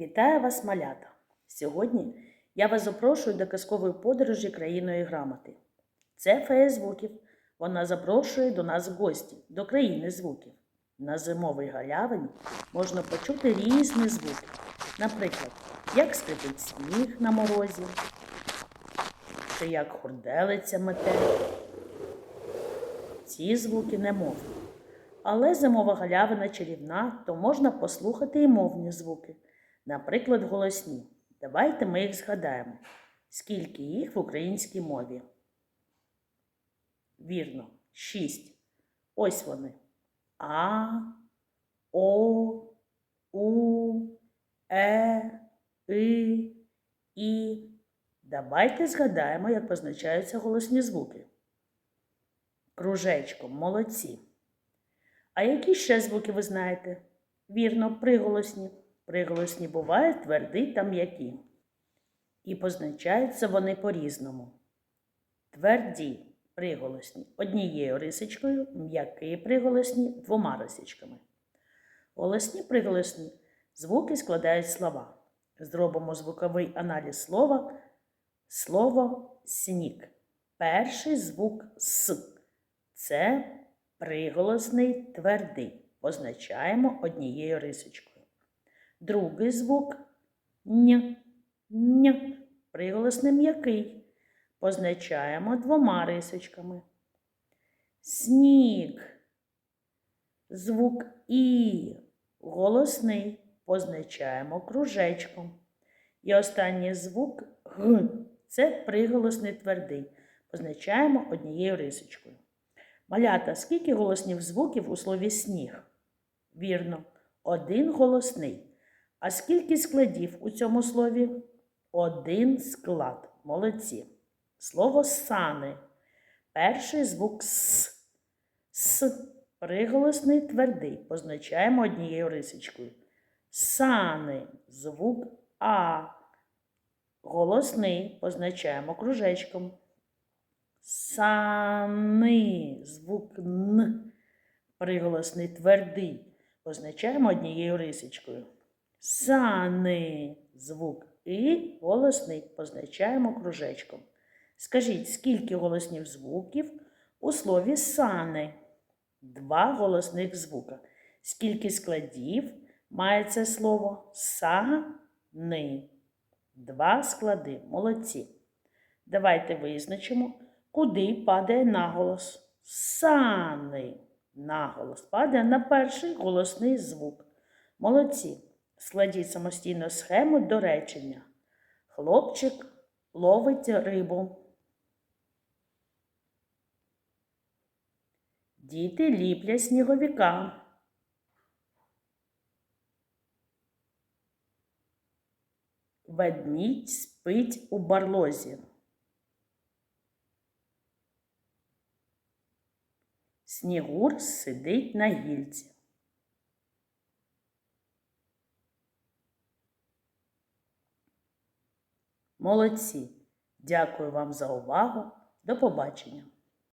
Вітаю вас, малята! Сьогодні я вас запрошую до казкової подорожі країною грамоти. Це фея звуків. Вона запрошує до нас гості, до країни звуків. На зимовій галявині можна почути різні звуки. Наприклад, як скрипить сніг на морозі, чи як хурделиця мете. Ці звуки не мовні. Але зимова галявина чарівна, то можна послухати і мовні звуки, наприклад, голосні. Давайте ми їх згадаємо. Скільки їх в українській мові? Вірно, шість. Ось вони. А, О, У, Е, И, І. Давайте згадаємо, як позначаються голосні звуки. Кружечком, молодці. А які ще звуки ви знаєте? Вірно, приголосні. Приголосні бувають тверді та м'які. І позначаються вони по-різному. Тверді приголосні однією рисочкою, м'які приголосні двома рисочками. Голосні приголосні звуки складають слова. Зробимо звуковий аналіз слова. Слово сніг. Перший звук С. Це приголосний твердий. Позначаємо однією рисочкою. Другий звук Н. Н. Приголосний м'який. Позначаємо двома рисочками. Сніг. Звук І. Голосний. Позначаємо кружечком. І останній звук Г. Це приголосний твердий. Позначаємо однією рисочкою. Малята, скільки голоснів звуків у слові сніг? Вірно, один голосний. А скільки складів у цьому слові? Один склад. Молодці. Слово сани. Перший звук С. С. Приголосний твердий. Позначаємо однією рисочкою. Сани. Звук А. Голосний позначаємо кружечком. Сани. Звук Н. Приголосний твердий. Позначаємо однією рисочкою. Сани. Звук І. Голосний позначаємо кружечком. Скажіть, скільки голоснів звуків у слові сани? Два голосних звука. Скільки складів має це слово сани? Два склади. Молодці. Давайте визначимо, куди падає наголос. Сани. Наголос падає на перший голосний звук. Молодці. Складіть самостійно схему до речення. Хлопчик ловить рибу. Діти ліплять сніговіка. Ведмідь спить у барлозі. Снігур сидить на гільці. Молодці! Дякую вам за увагу. До побачення!